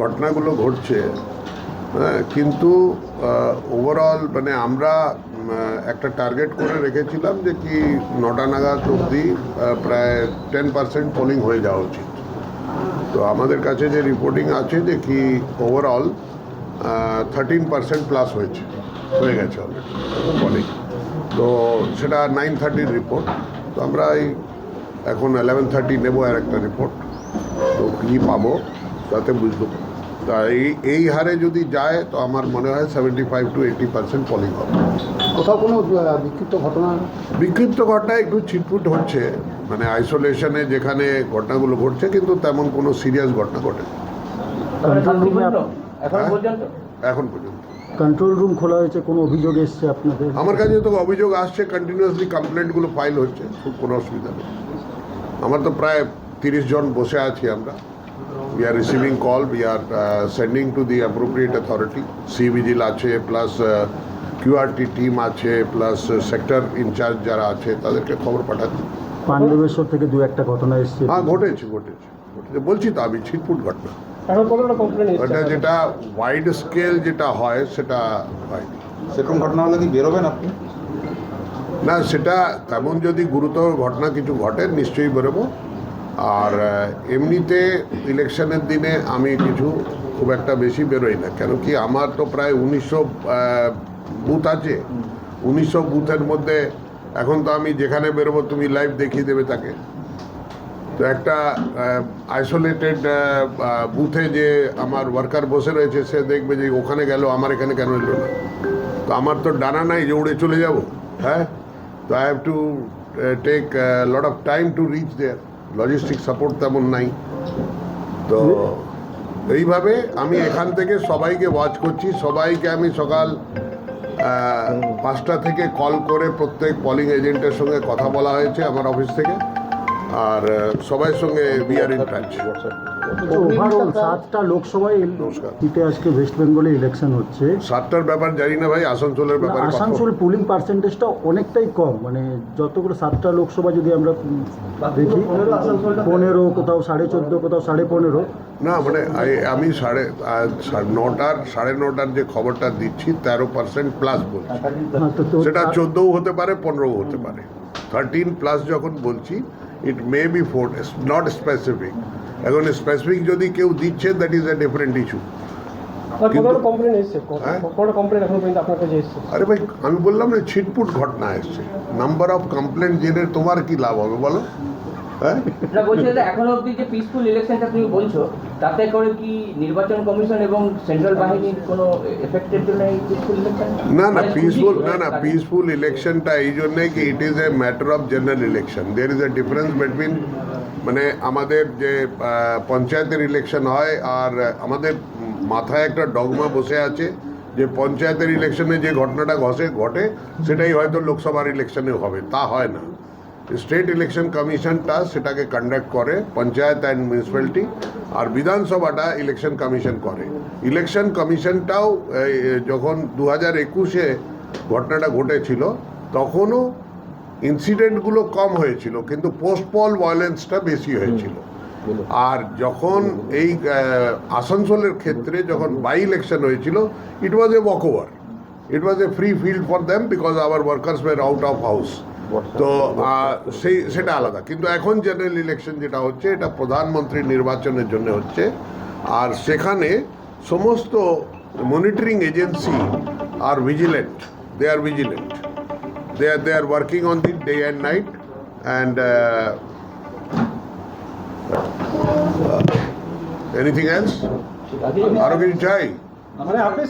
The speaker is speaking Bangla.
ঘটনাগুলো ঘটছে হ্যাঁ কিন্তু ওভারঅল মানে আমরা একটা টার্গেট করে রেখেছিলাম যে কি নটা নাগাদ অবধি প্রায় টেন পার্সেন্ট পোলিং হয়ে যাওয়া উচিত। তো আমাদের কাছে যে রিপোর্টিং আছে যে কি ওভারঅল থার্টিন পার্সেন্ট প্লাস হয়েছে, হয়ে গেছে অলরেডি পোলিং তো সেটা নাইন থার্টির রিপোর্ট তো আমরা এই এখন ইলেভেন থার্টি নেব আর একটা রিপোর্ট তো কী পাবো তাতে বুঝতে তা এই এই হারে যদি যায় তো আমার মনে হয় seventy five to eighty percent polling হবে। কোথাও কোনো বিক্ষিপ্ত ঘটনা? বিক্ষিপ্ত ঘটনা একটু ছিটফুট হচ্ছে। মানে আইসোলেশনে যেখানে ঘটনাগুলো ঘটছে কিন্তু তেমন কোনো সিরিয়াস ঘটনা ঘটে কন্ট্রোল এখন হ্যাঁ? পর্যন্ত? এখন পর্যন্ত। কন্ট্রোল রুম খোলা হয়েছে কোনো অভিযোগ এসছে আপনাদের? আমার কাছে তো অভিযোগ আসছে কন্টিনিউয়াসলি কমপ্লেন্টগুলো ফাইল হচ্ছে খুব কোনো অসুবিধা নেই। আমার তো প্রায় তিরিশ জন বসে আছি আমরা। We are receiving call we are sending to the appropriate authority C vigil আছে প্লাস কিউআরটি টিম আছে প্লাস সেক্টর ইনচার্জ যারা আছে তাদেরকে খবর পাঠাচ্ছি। পাণ্ডবেশ্বর থেকে দু একটা ঘটনা এসছে। হ্যাঁ ঘটেছে ঘটেছে ঘটেছে। বলছি তো আমি ছিটপুট ঘটনা। ওটা যেটা ওয়াইড স্কেল যেটা হয় সেটা হয়নি। সেরকম ঘটনা হলে কি বেরোবেন আপনি? না সেটা তেমন যদি গুরুতর ঘটনা কিছু ঘটে নিশ্চয়ই বেরোবো। আর এমনিতে ইলেকশনের দিনে আমি কিছু খুব একটা বেশি বেরোই না। কেন কি আমার তো প্রায় উনিশশো বুথ আছে। উনিশশো বুথের মধ্যে এখন তো আমি যেখানে বেরোবো তুমি লাইভ দেখিয়ে দেবে তাকে। তো একটা আইসোলেটেড বুথে যে আমার ওয়ার্কার বসে রয়েছে, সে দেখবে যে ওখানে গেল, আমার এখানে কেন এলো না। তো আমার তো ডানা নাই যে উড়ে চলে যাব হ্যাঁ? তো I have to take lot of time to reach there logistic support তেমন নাই। তো এইভাবে আমি এখান থেকে সবাইকে ওয়াচ করছি। সবাইকে আমি সকাল পাঁচটা থেকে কল করে প্রত্যেক পলিং এজেন্টের সঙ্গে কথা বলা হয়েছে আমার অফিস থেকে। আর সবাই সঙ্গে be are in touch overall সাতটা লোকসভায় সিটে আজকে ওয়েস্ট বেঙ্গলে ইলেকশন হচ্ছে। সাতটার ব্যাপার জানি না ভাই আসানসোলের ব্যাপারে আসানসোল পুলিং পার্সেন্টেজটা অনেকটাই কম মানে যতগুলো সাতটা লোকসভা যদি আমরা দেখি পনেরো কোথাও সাড়ে চোদ্দ কোথাও সাড়ে পনেরো। না মানে আমি সাড়ে নটার সাড়ে নটার যে খবরটা দিচ্ছি তেরো পার্সেন্ট প্লাস বলছি। হ্যাঁ, সেটা চোদ্দোও হতে পারে পনেরোও হতে পারে। থার্টিন প্লাস যখন বলছি it may be four not specific এখন স্পেসিফিক যদি কেউ দিচ্ছে that is a different issue আরে ভাই আমি বললাম না ছিটপুট ঘটনা এসছে। নাম্বার অফ কমপ্লেন জেনে তোমার কি লাভ হবে বলো? না বলছি দাদা এখনও অবধি যে পিসফুল ইলেকশনটা তুমি বলছো তাতে করে কি নির্বাচন কমিশন এবং সেন্ট্রাল বাহিনীর কোনো এফেক্টের জন্য এই পিসফুল ইলেকশন না না পিসফুল না না পিসফুল ইলেকশনটা এই জন্যে কি it is a matter of general election there is a difference between মানে আমাদের যে পঞ্চায়েতের ইলেকশন হয় আর আমাদের মাথায় একটা ডগমা বসে আছে যে পঞ্চায়েতের ইলেকশনে যে ঘটনাটা ঘটে ঘটে সেটাই হয়তো লোকসভার ইলেকশনে হবে। তা হয় না। স্টেট ইলেকশন কমিশনটা সেটাকে কন্ডাক্ট করে পঞ্চায়েত অ্যান্ড মিউনিসিপ্যালিটি আর বিধানসভাটা ইলেকশন কমিশন করে। ইলেকশন কমিশনটাও যখন দু হাজার একুশে ঘটনাটা ঘটেছিল তখনও ইনসিডেন্টগুলো কম হয়েছিল কিন্তু পোস্টপল ভায়োলেন্সটা বেশি হয়েছিল। আর যখন এই আসানসোলের ক্ষেত্রে যখন বাই ইলেকশন হয়েছিল it was a walkover it was a free field for them because our workers were out of house তো সেই সেটা আলাদা। কিন্তু এখন জেনারেল ইলেকশন যেটা হচ্ছে এটা প্রধানমন্ত্রী নির্বাচনের জন্য হচ্ছে। আর সেখানে সমস্ত monitoring agency R vigilant they are vigilant they are they are working on it day and night and uh, uh, anything else? আরও কিছু চাই? মানে আপনি